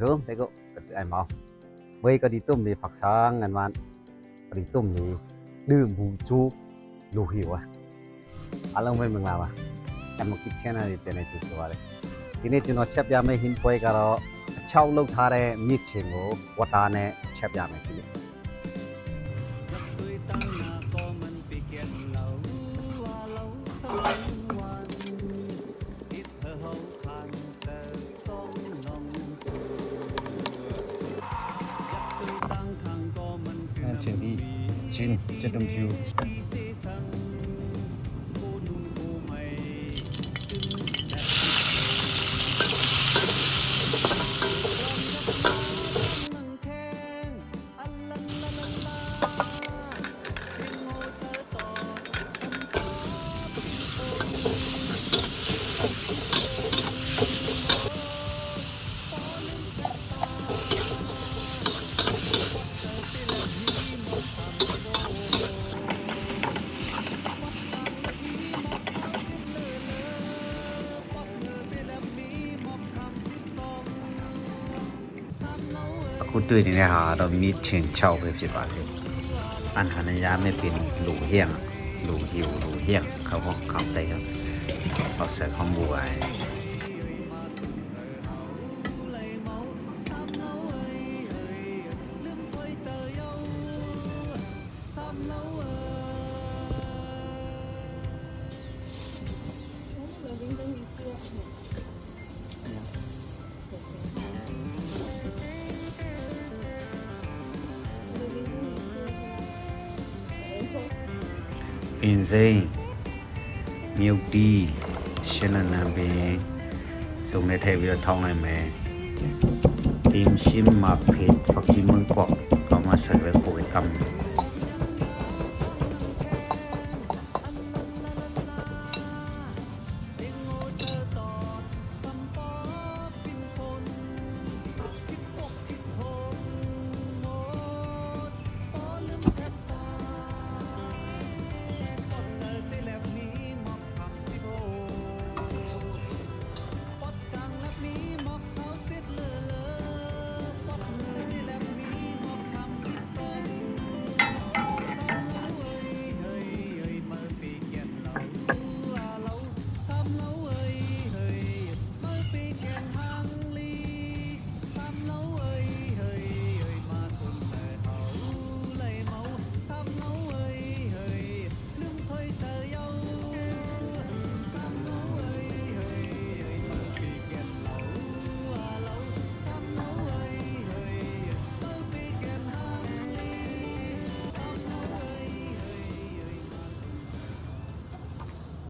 zoom te go ka ai mau wei ka di tum ni phak sang ngan man ka di tum ni dư bu chu lu hi wa a long mai mang la wa ta mo ki chen na ni te ne chu so wa le ဒီနေ့ကျွန်တော်ချက်ပြမယ့်ဟင်းပွဲကတော့အချောက်လုပ်ထားတဲ့မြစ်ချင်ကိုဝတာနဲ့ချက်ပြမယ်ဒီနေ့ trên trên đồng အခုတွေ့နေတဲ့ဟာတော့မြစ်ချင်6ပဲဖြစ်ပါလေအန်ဟနရာไม่เป็นหลูเฮียงหลูหิวหลูเฮียงเขาก็คำเตะเอาใส่ข้าวบัวไ ပင်စိမ့်မြုပ်တီးရှင်းနနံပင်စုံနဲ့ထည့်ပြီးတော့ထောင်းလိုက်မယ်တင်ရှင်းမဖိတ်ဖက်ချီမွန်ကောကမဆက်ရခိုးကမ်